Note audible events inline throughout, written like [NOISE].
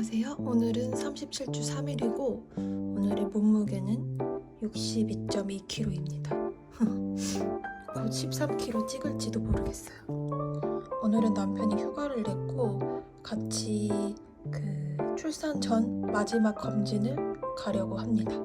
안녕하세요. 오늘은 37주 3일이고 오늘의 몸무게는 62.2kg입니다. 곧 13kg 찍을지도 모르겠어요. 오늘은 남편이 휴가를 냈고 같이 그 출산 전 마지막 검진을 가려고 합니다.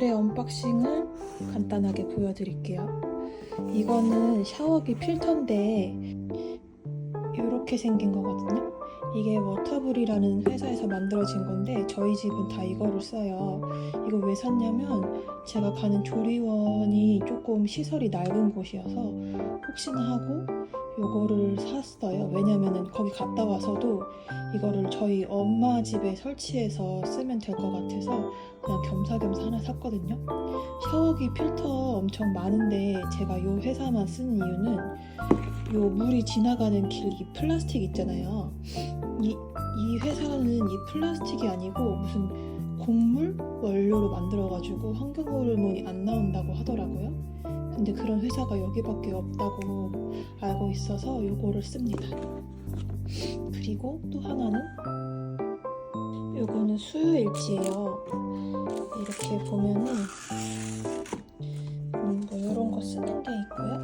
오늘의 언박싱을 간단하게 보여드릴게요. 이거는 샤워기 필터인데 이렇게 생긴 거거든요. 이게 워터블이라는 회사에서 만들어진 건데 저희 집은 다 이거를 써요. 이거 왜 샀냐면 제가 가는 조리원이 조금 시설이 낡은 곳이어서 혹시나 하고 요거를 샀어요. 왜냐면은 거기 갔다 와서도 이거를 저희 엄마 집에 설치해서 쓰면 될 것 같아서 그냥 겸사겸사 하나 샀거든요. 샤워기 필터 엄청 많은데 제가 요 회사만 쓰는 이유는 요 물이 지나가는 길 이 플라스틱 있잖아요. 이, 이 회사는 이 플라스틱이 아니고 무슨 곡물 원료로 만들어가지고 환경 호르몬이 안 나온다고 하더라고요. 근데 그런 회사가 여기밖에 없다고 알고 있어서 요거를 씁니다. 그리고 또 하나는 요거는 수유일지예요. 이렇게 보면은 음, 뭐 이런 거 쓰는 게 있고요.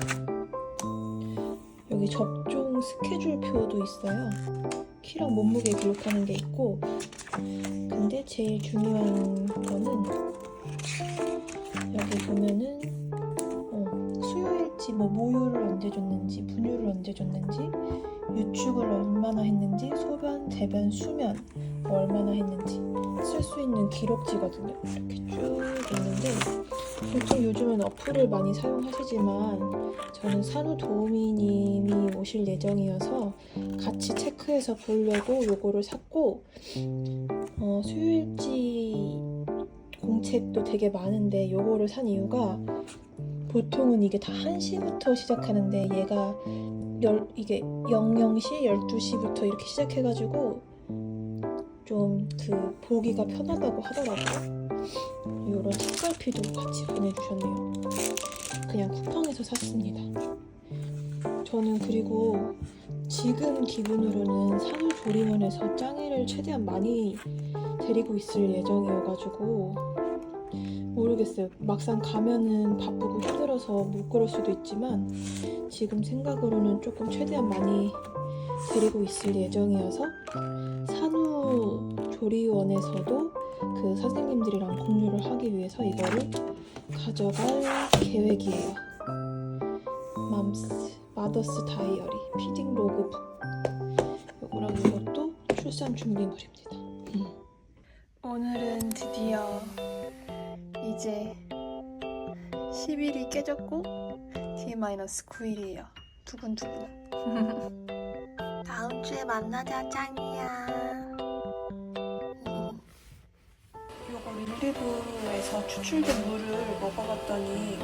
여기 접종 스케줄 표도 있어요. 키랑 몸무게 기록하는 게 있고 근데 제일 중요한 거는 여기 보면은 뭐 모유를 언제 줬는지 분유를 언제 줬는지 유축을 얼마나 했는지 소변, 대변, 수면 뭐 얼마나 했는지 쓸 수 있는 기록지거든요. 이렇게 쭉 있는데 보통 요즘은 어플을 많이 사용하시지만 저는 산후 도우미님이 오실 예정이어서 같이 체크해서 보려고 요거를 샀고 어, 수요일지 공책도 되게 많은데 요거를 산 이유가 보통은 이게 다 1시부터 시작하는데 얘가 열, 이게 00시, 12시부터 이렇게 시작해가지고 좀 그 보기가 편하다고 하더라고요. 이런 책갈피도 같이 보내주셨네요. 그냥 쿠팡에서 샀습니다. 저는 그리고 지금 기분으로는 산후조리원에서 짱이를 최대한 많이 데리고 있을 예정이어가지고 모르겠어요. 막상 가면은 바쁘고 힘들어서 못 그럴 수도 있지만 지금 생각으로는 조금 최대한 많이 데리고 있을 예정이어서 산후조리원에서도 그 선생님들이랑 공유를 하기 위해서 이거를 가져갈 계획이에요. 맘스 마더스 다이어리 피딩 로그북 요거랑 이것도 출산 준비물입니다. 음. 오늘은 드디어 이제 10일이 깨졌고 D-9일이에요. 두근두근. [LAUGHS] 다음 주에 만나자 짱이야. 요거 릴리브에서 추출된 물을 먹어봤더니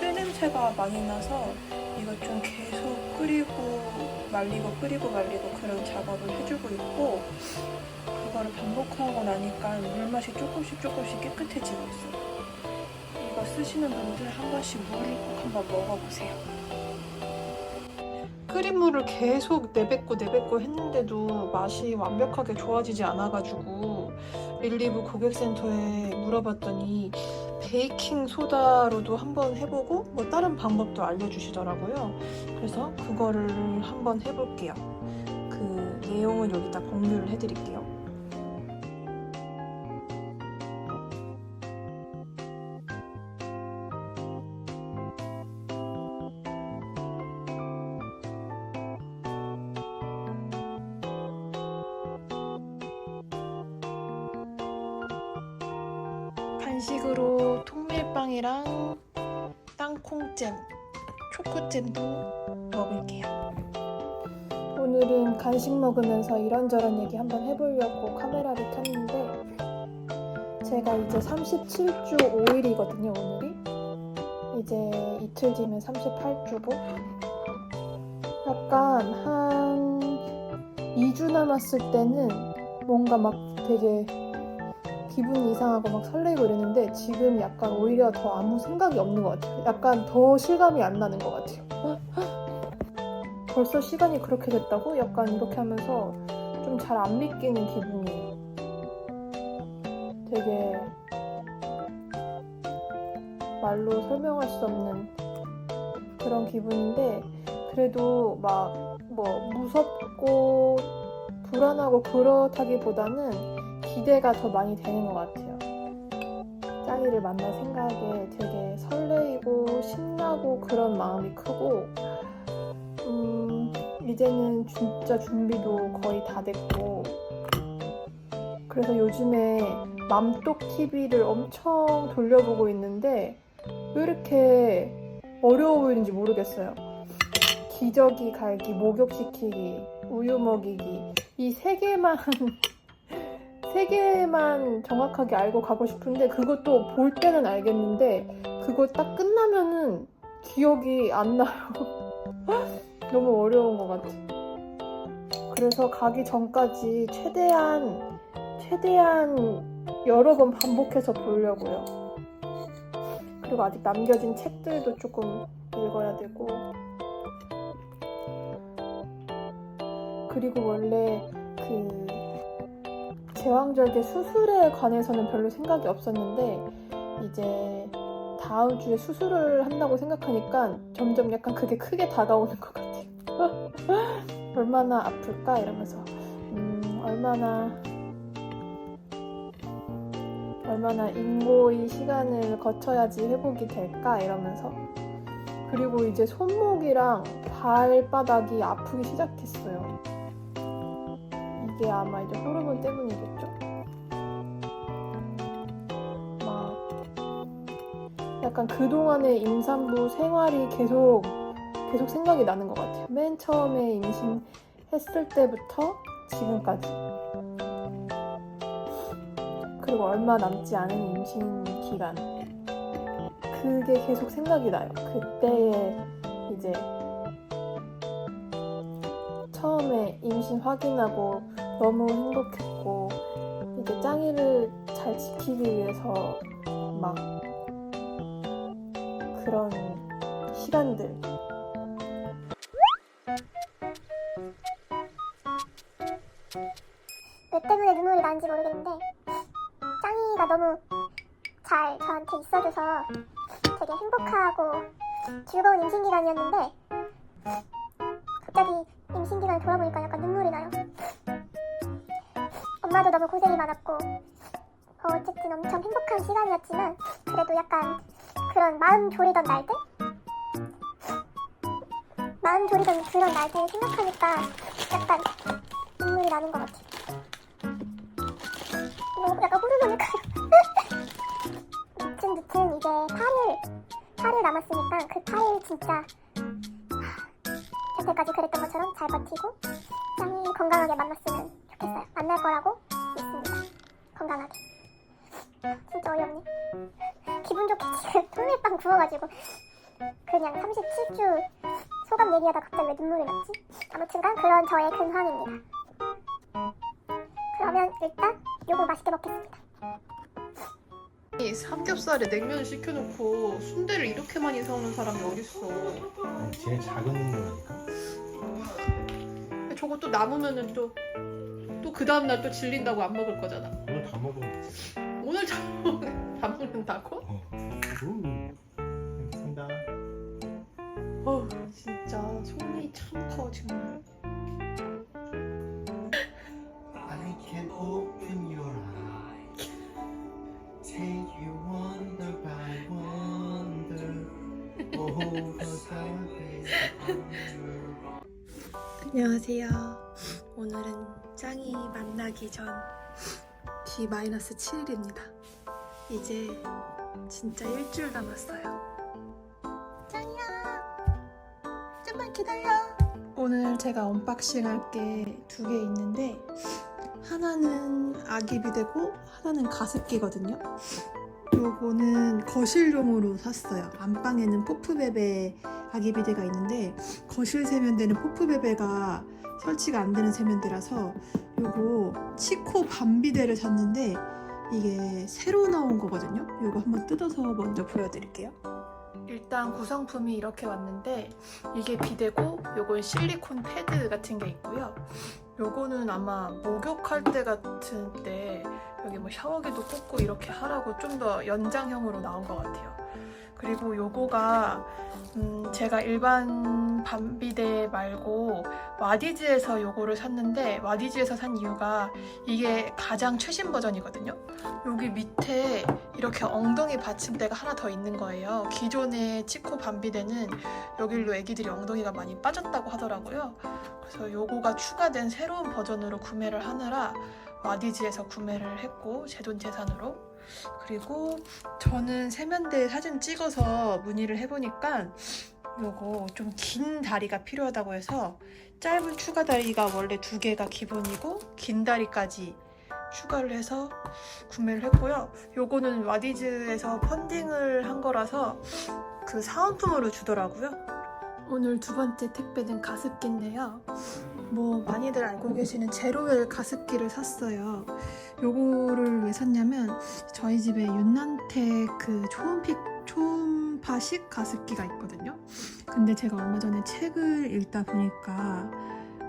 쇠 냄새가 많이 나서 이거 좀 계속 끓이고 말리고 끓이고 말리고 그런 작업을 해주고 있고 그거를 반복하고 나니까 물 맛이 조금씩 조금씩 깨끗해지고 있어요. 이거 쓰시는 분들 한 번씩 물을 꼭 한번 먹어보세요. 끓인 물을 계속 내뱉고 내뱉고 했는데도 맛이 완벽하게 좋아지지 않아가지고 릴리브 고객센터에 물어봤더니 베이킹 소다로도 한번 해보고 뭐 다른 방법도 알려주시더라고요. 그래서 그거를 한번 해볼게요. 그 내용을 여기다 공유를 해드릴게요. 간식으로 통밀빵이랑 땅콩잼, 초코잼도 먹을게요. 오늘은 간식 먹으면서 이런저런 얘기 한번 해보려고 카메라를 켰는데 제가 이제 37주 5일이거든요, 오늘이. 이제 이틀 뒤면 38주고 약간 한 2주 남았을 때는 뭔가 막 되게 기분이 이상하고 막 설레고 이랬는데 지금 약간 오히려 더 아무 생각이 없는 것 같아요. 약간 더 실감이 안 나는 것 같아요. [LAUGHS] 벌써 시간이 그렇게 됐다고? 약간 이렇게 하면서 좀 잘 안 믿기는 기분이에요. 되게 말로 설명할 수 없는 그런 기분인데 그래도 막 뭐 무섭고 불안하고 그렇다기보다는 기대가 더 많이 되는 것 같아요. 짱이를 만날 생각에 되게 설레이고 신나고 그런 마음이 크고 음, 이제는 진짜 준비도 거의 다 됐고 그래서 요즘에 맘똑 TV를 엄청 돌려보고 있는데 왜 이렇게 어려워 보이는지 모르겠어요. 기저귀 갈기, 목욕시키기, 우유 먹이기 이 세 개만 [LAUGHS] 세 개만 정확하게 알고 가고 싶은데 그것도 볼 때는 알겠는데 그거 딱 끝나면은 기억이 안 나요. [LAUGHS] 너무 어려운 것 같아. 그래서 가기 전까지 최대한 최대한 여러 번 반복해서 보려고요. 그리고 아직 남겨진 책들도 조금 읽어야 되고. 그리고 원래 그 제왕절개 수술에 관해서는 별로 생각이 없었는데 이제 다음 주에 수술을 한다고 생각하니까 점점 약간 그게 크게 다가오는 것 같아요. [LAUGHS] 얼마나 아플까 이러면서 음, 얼마나 얼마나 인고의 시간을 거쳐야지 회복이 될까 이러면서 그리고 이제 손목이랑 발바닥이 아프기 시작했어요. 이게 아마 이제 호르몬 때문이겠죠? 막 약간 그동안의 임산부 생활이 계속 계속 생각이 나는 것 같아요. 맨 처음에 임신했을 때부터 지금까지. 그리고 얼마 남지 않은 임신 기간. 그게 계속 생각이 나요. 그때의 이제 처음에 임신 확인하고 너무 행복했고 이제 짱이를 잘 지키기 위해서 막 그런 시간들 왜 때문에 눈물이 나는지 모르겠는데 짱이가 너무 잘 저한테 있어줘서 되게 행복하고 즐거운 임신 기간이었는데 갑자기 임신 기간을 돌아보니까 약간 눈물이 나요. 엄마도 너무 고생이 많았고 어, 어쨌든 엄청 행복한 시간이었지만 그래도 약간 그런 마음 졸이던 날들? 마음 졸이던 그런 날들 생각하니까 약간 눈물이 나는 것 같아요. 뭐 약간 호르몬을 무튼 무튼 이제 8일 8일 남았으니까 그 8일 진짜 하, 여태까지 그랬던 것처럼 잘 버티고 짱이 건강하게 만났으면 좋겠어요. 만날 거라고 구워가지고 그냥 37주 소감 얘기하다 갑자기 왜 눈물이 났지? 아무튼간 그런 저의 근황입니다 그러면 일단 요거 맛있게 먹겠습니다. 이 삼겹살에 냉면을 시켜놓고 순대를 이렇게 많이 사오는 사람이 어딨어 아니, 제일 작은 거니까. 저거 또 남으면은 또 또 그 다음날 또 질린다고 안 먹을 거잖아 오늘 다 되지. 오늘 다, 다 먹는다고? 어. 우. 진짜 손이 참 커 정말 I can open your eyes, take you wonder by wonder over the days under. 안녕하세요 오늘은 짱이 만나기 전 D-7일입니다 이제 진짜 일주일 남았어요 기다려 오늘 제가 언박싱 할 게 두 개 있는데 하나는 아기 비데고 하나는 가습기거든요 요거는 거실용으로 샀어요 안방에는 포프베베 아기 비데가 있는데 거실 세면대는 포프베베가 설치가 안 되는 세면대라서 요거 치코 밤비데를 샀는데 이게 새로 나온 거거든요. 이거 한번 뜯어서 먼저 보여드릴게요. 일단 구성품이 이렇게 왔는데 이게 비데고 요건 실리콘 패드 같은 게 있고요. 요거는 아마 목욕할 때 같은 때 여기 뭐 샤워기도 꽂고 이렇게 하라고 좀 더 연장형으로 나온 것 같아요. 그리고 요거가 음 제가 일반 밤비데 말고 와디즈에서 요거를 샀는데 와디즈에서 산 이유가 이게 가장 최신 버전이거든요. 여기 밑에 이렇게 엉덩이 받침대가 하나 더 있는 거예요. 기존의 치코 밤비데는 여기로 애기들이 엉덩이가 많이 빠졌다고 하더라고요. 그래서 요거가 추가된 새로운 버전으로 구매를 하느라 와디즈에서 구매를 했고 제 돈 재산으로 그리고 저는 세면대 사진 찍어서 문의를 해보니까 요거 좀 긴 다리가 필요하다고 해서 짧은 추가 다리가 원래 두 개가 기본이고 긴 다리까지 추가를 해서 구매를 했고요. 요거는 와디즈에서 펀딩을 한 거라서 그 사은품으로 주더라고요. 오늘 두 번째 택배는 가습기인데요. 뭐 많이들 알고 계시는 제로웰 가습기를 샀어요. 요거를 왜 샀냐면 저희 집에 윤난택 그 초음픽 초음파식 가습기가 있거든요. 근데 제가 얼마 전에 책을 읽다 보니까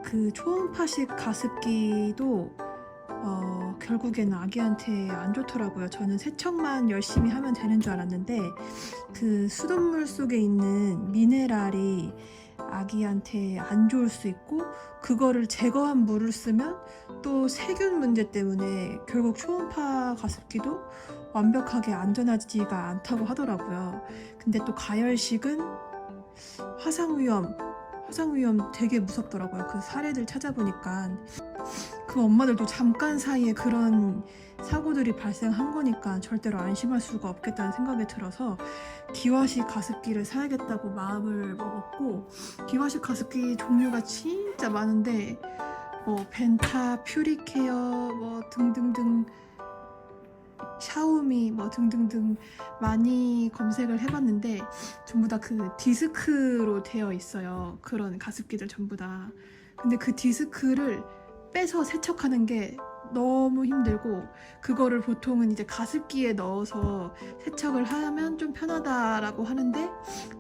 그 초음파식 가습기도 어, 결국에는 아기한테 안 좋더라고요. 저는 세척만 열심히 하면 되는 줄 알았는데 그 수돗물 속에 있는 미네랄이 아기한테 안 좋을 수 있고 그거를 제거한 물을 쓰면 또 세균 문제 때문에 결국 초음파 가습기도 완벽하게 안전하지가 않다고 하더라고요. 근데 또 가열식은 화상 위험, 화상 위험 되게 무섭더라고요. 그 사례들 찾아보니까 그 엄마들도 잠깐 사이에 그런 사고들이 발생한 거니까 절대로 안심할 수가 없겠다는 생각이 들어서 기화식 가습기를 사야겠다고 마음을 먹었고 기화식 가습기 종류가 진짜 많은데 뭐 벤타, 퓨리케어 뭐 등등등 샤오미 뭐 등등등 많이 검색을 해봤는데 전부 다 그 디스크로 되어 있어요. 그런 가습기들 전부 다. 근데 그 디스크를 빼서 세척하는 게 너무 힘들고 그거를 보통은 이제 가습기에 넣어서 세척을 하면 좀 편하다라고 하는데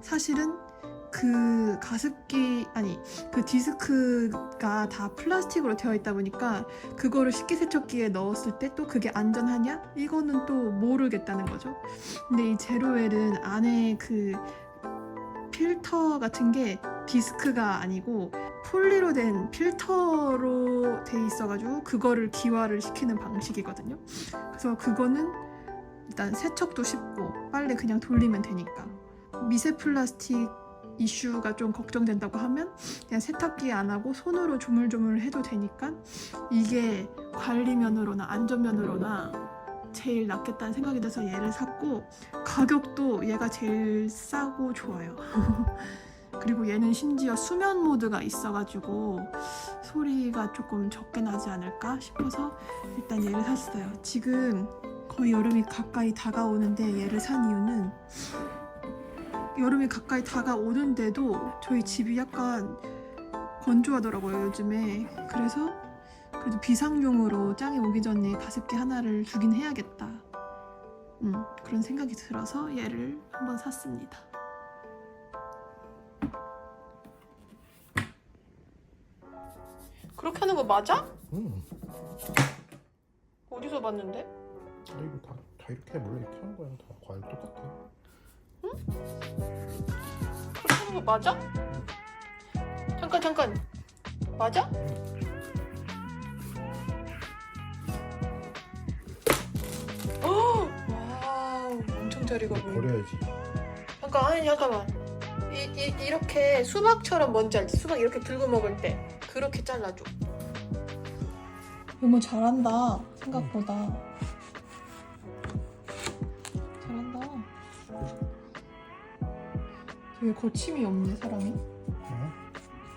사실은 그 가습기 아니 그 디스크가 다 플라스틱으로 되어 있다 보니까 그거를 식기세척기에 넣었을 때 또 그게 안전하냐? 이거는 또 모르겠다는 거죠. 근데 이 제로웰은 안에 그 필터 같은 게 디스크가 아니고 폴리로 된 필터로 돼 있어가지고 그거를 기화를 시키는 방식이거든요. 그래서 그거는 일단 세척도 쉽고 빨래 그냥 돌리면 되니까 미세 플라스틱 이슈가 좀 걱정된다고 하면 그냥 세탁기 안 하고 손으로 조물조물 해도 되니까 이게 관리면으로나 안전면으로나 제일 낫겠다는 생각이 들어서 얘를 샀고 가격도 얘가 제일 싸고 좋아요. [LAUGHS] 그리고 얘는 심지어 수면 모드가 있어가지고 소리가 조금 적게 나지 않을까 싶어서 일단 얘를 샀어요. 지금 거의 여름이 가까이 다가오는데 얘를 산 이유는 여름이 가까이 다가오는데도 저희 집이 약간 건조하더라고요 요즘에. 그래서 그래도 비상용으로 짱이 오기 전에 가습기 하나를 두긴 해야겠다. 음, 그런 생각이 들어서 얘를 한번 샀습니다 그렇게 하는 거 맞아? 응. 어디서 봤는데? 아 이거 다, 다 이렇게 원래 이렇게 하는 거야. 다 과일 똑같아. 그렇게 하는 거 맞아? 잠깐 잠깐 맞아? 어! 와우 엄청 잘 익어 보인다 버려야지. 잠깐 아니 잠깐만 이, 이, 이렇게 수박처럼 뭔지 알지? 수박 이렇게 들고 먹을 때 그렇게 잘라줘 이모 잘한다 생각보다 잘한다 되게 거침이 없네 사람이 어?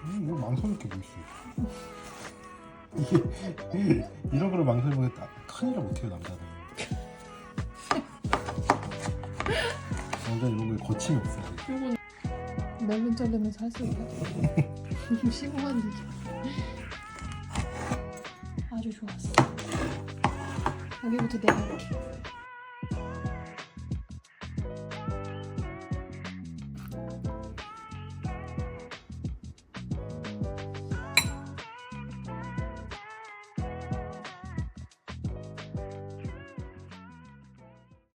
음, 이거 망설일 게뭐 있어. 이게 이런 거를 망설이면 큰일을 못해요 남자는. 남자 이런 거에 거침이 없어. 요건 멜론 자르면서 할 수 있다 심오한 얘기 아주 좋았어 여기부터 내가.